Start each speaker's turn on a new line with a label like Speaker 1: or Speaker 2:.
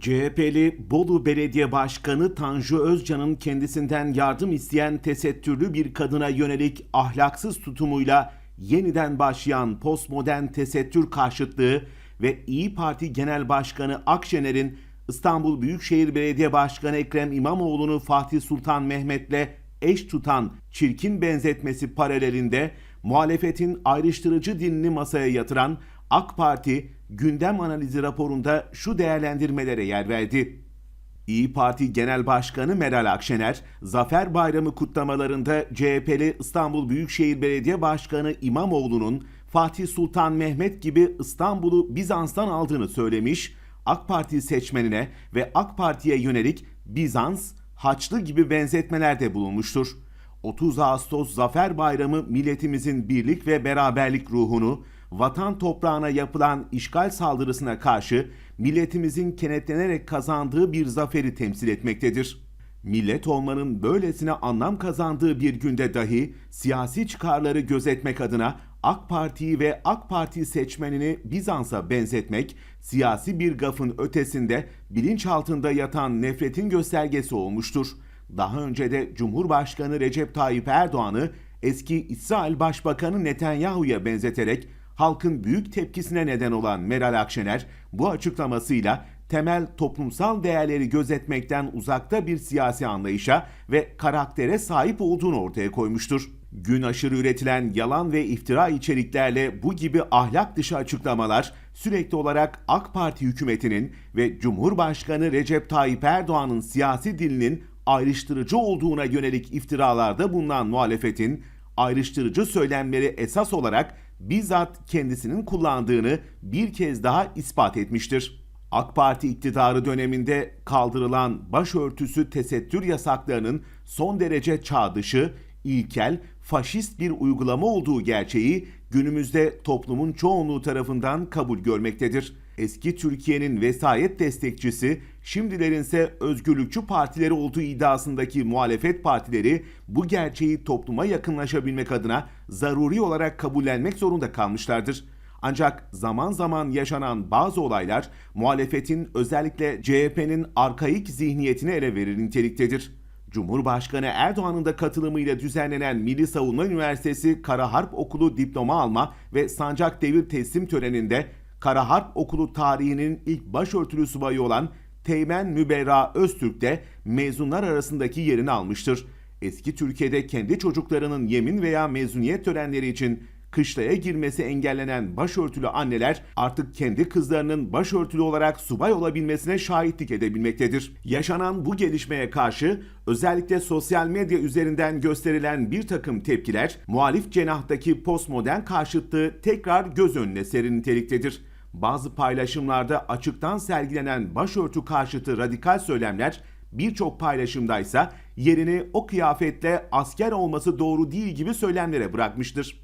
Speaker 1: CHP'li Bolu Belediye Başkanı Tanju Özcan'ın kendisinden yardım isteyen tesettürlü bir kadına yönelik ahlaksız tutumuyla yeniden başlayan postmodern tesettür karşıtlığı ve İyi Parti Genel Başkanı Akşener'in İstanbul Büyükşehir Belediye Başkanı Ekrem İmamoğlu'nu Fatih Sultan Mehmet'le eş tutan çirkin benzetmesi paralelinde muhalefetin ayrıştırıcı dilini masaya yatıran AK Parti gündem analizi raporunda şu değerlendirmelere yer verdi. İyi Parti Genel Başkanı Meral Akşener, Zafer Bayramı kutlamalarında CHP'li İstanbul Büyükşehir Belediye Başkanı İmamoğlu'nun Fatih Sultan Mehmet gibi İstanbul'u Bizans'tan aldığını söylemiş, AK Parti seçmenine ve AK Parti'ye yönelik Bizans, Haçlı gibi benzetmelerde bulunmuştur. 30 Ağustos Zafer Bayramı milletimizin birlik ve beraberlik ruhunu, vatan toprağına yapılan işgal saldırısına karşı milletimizin kenetlenerek kazandığı bir zaferi temsil etmektedir. Millet olmanın böylesine anlam kazandığı bir günde dahi siyasi çıkarları gözetmek adına AK Parti'yi ve AK Parti seçmenini Bizans'a benzetmek, siyasi bir gafın ötesinde bilinçaltında yatan nefretin göstergesi olmuştur. Daha önce de Cumhurbaşkanı Recep Tayyip Erdoğan'ı eski İsrail Başbakanı Netanyahu'ya benzeterek halkın büyük tepkisine neden olan Meral Akşener bu açıklamasıyla temel toplumsal değerleri gözetmekten uzakta bir siyasi anlayışa ve karaktere sahip olduğunu ortaya koymuştur. Gün aşırı üretilen yalan ve iftira içeriklerle bu gibi ahlak dışı açıklamalar sürekli olarak AK Parti hükümetinin ve Cumhurbaşkanı Recep Tayyip Erdoğan'ın siyasi dilinin ayrıştırıcı olduğuna yönelik iftiralarda bulunan muhalefetin ayrıştırıcı söylemleri esas olarak bizzat kendisinin kullandığını bir kez daha ispat etmiştir. AK Parti iktidarı döneminde kaldırılan başörtüsü tesettür yasaklarının son derece çağ dışı, ilkel, faşist bir uygulama olduğu gerçeği günümüzde toplumun çoğunluğu tarafından kabul görmektedir. Eski Türkiye'nin vesayet destekçisi, şimdilerin ise özgürlükçü partileri olduğu iddiasındaki muhalefet partileri bu gerçeği topluma yakınlaşabilmek adına zaruri olarak kabullenmek zorunda kalmışlardır. Ancak zaman zaman yaşanan bazı olaylar muhalefetin özellikle CHP'nin arkaik zihniyetini ele verir niteliktedir. Cumhurbaşkanı Erdoğan'ın da katılımıyla düzenlenen Milli Savunma Üniversitesi Kara Harp Okulu diploma alma ve sancak devir teslim töreninde Kara Harp Okulu tarihinin ilk başörtülü subayı olan Teğmen Müberra Öztürk de mezunlar arasındaki yerini almıştır. Eski Türkiye'de kendi çocuklarının yemin veya mezuniyet törenleri için kışlaya girmesi engellenen başörtülü anneler artık kendi kızlarının başörtülü olarak subay olabilmesine şahitlik edebilmektedir. Yaşanan bu gelişmeye karşı özellikle sosyal medya üzerinden gösterilen bir takım tepkiler muhalif cenahtaki postmodern karşıtlığı tekrar göz önüne serin niteliktedir. Bazı paylaşımlarda açıktan sergilenen başörtü karşıtı radikal söylemler birçok paylaşımdaysa yerini o kıyafetle asker olması doğru değil gibi söylemlere bırakmıştır.